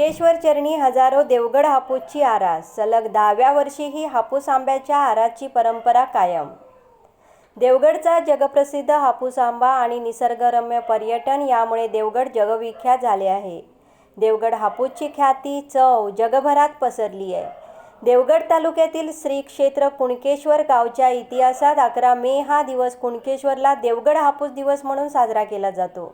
कुणकेश्वर चरणी हजारो देवगड हापूसची आरास. सलग दहाव्या वर्षीही हापूस आंब्याच्या आराची परंपरा कायम. देवगडचा जगप्रसिद्ध हापूस आंबा आणि निसर्गरम्य पर्यटन यामुळे देवगड जगविख्यात झाले आहे. देवगड हापूसची ख्याती चव जगभरात पसरली आहे. देवगड तालुक्यातील श्री क्षेत्र कुणकेश्वर गावच्या इतिहासात अकरा मे हा दिवस कुणकेश्वरला देवगड हापूस दिवस म्हणून साजरा केला जातो.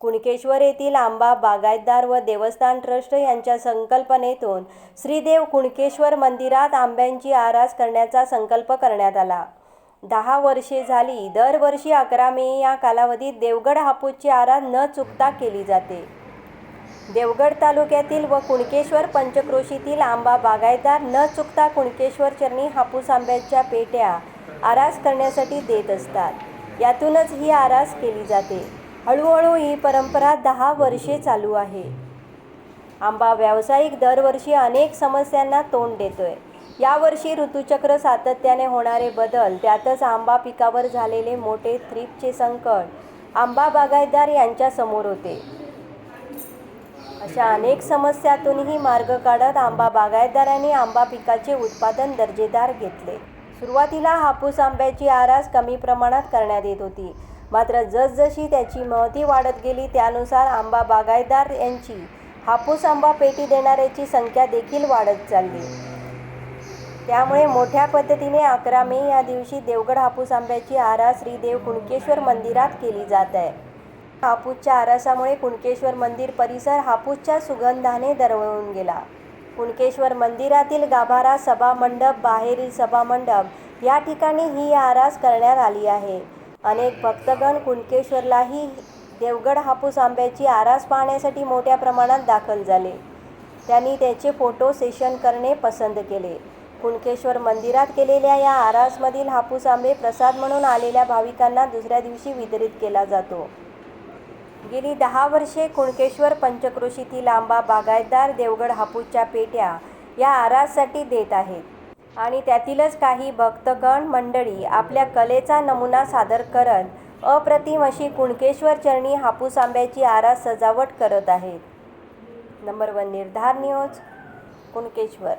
कुणकेश्वर येथील आंबा बागायतदार व देवस्थान ट्रस्ट यांच्या संकल्पनेतून श्रीदेव कुणकेश्वर मंदिरात आंब्यांची आरास करण्याचा संकल्प करण्यात आला. दहा वर्षे झाली दरवर्षी अकरा मे या कालावधीत देवगड हापूसची आरास न चुकता केली जाते. देवगड तालुक्यातील व कुणकेश्वर पंचक्रोशीतील आंबा बागायतदार न चुकता कुणकेश्वर चरणी हापूस आंब्याच्या पेट्या आरास करण्यासाठी देत असतात. यातूनच ही आरास केली जाते. हळूहळू ही परंपरा दहा वर्षे चालू आहे. आंबा व्यावसायिक दरवर्षी अनेक समस्यांना तोंड देतोय. यावर्षी ऋतुचक्र सातत्याने होणारे बदल त्यातच आंबा पिकावर झालेले मोठे थ्रीपचे संकट आंबा बागायतदार यांच्या समोर होते. अशा अनेक समस्यातूनही मार्ग काढत आंबा बागायतदारांनी आंबा पिकाचे उत्पादन दर्जेदार घेतले. सुरुवातीला हापूस आंब्याची आरास कमी प्रमाणात करण्यात येत होती. मात्र जसजशी त्याची महती वाढत गेली त्यानुसार आंबा बागायतदार यांची हापूस आंबा पेटी देणाऱ्याची संख्या देखील वाढत चालली. त्यामुळे मोठ्या पद्धतीने अकरा मे या दिवशी देवगड हापूस आंब्याची आरास श्रीदेव कुणकेश्वर मंदिरात केली जात आहे. हापूसच्या आरासामुळे कुणकेश्वर मंदिर परिसर हापूसच्या सुगंधाने दरवळून गेला. कुणकेश्वर मंदिरातील गाभारा सभामंडप बाहेरील सभामंडप या ठिकाणी ही आरास करण्यात आली आहे. अनेक भक्तगण कुणकेश्वरलाही देवगड हापूस आंब्याची आरास पाहण्यासाठी मोठ्या प्रमाणात दाखल झाले. त्यांनी त्याचे फोटो सेशन करणे पसंत केले. कुणकेश्वर मंदिरात केलेल्या या आरासमधील हापूस आंबे प्रसाद म्हणून आलेल्या भाविकांना दुसऱ्या दिवशी वितरित केला जातो. गेली दहा वर्षे कुणकेश्वर पंचक्रोशीतील आंबा बागायतदार देवगड हापूसच्या पेट्या या आराससाठी देत आहेत. आणि त्यातीलच काही भक्तगण मंडळी आपल्या कलेचा नमुना सादर करत अप्रतिम अशी कुणकेश्वर चरणी हापूस आंब्याची आरास सजावट करत आहेत. Number one Nirdhar news Kunkeshwar.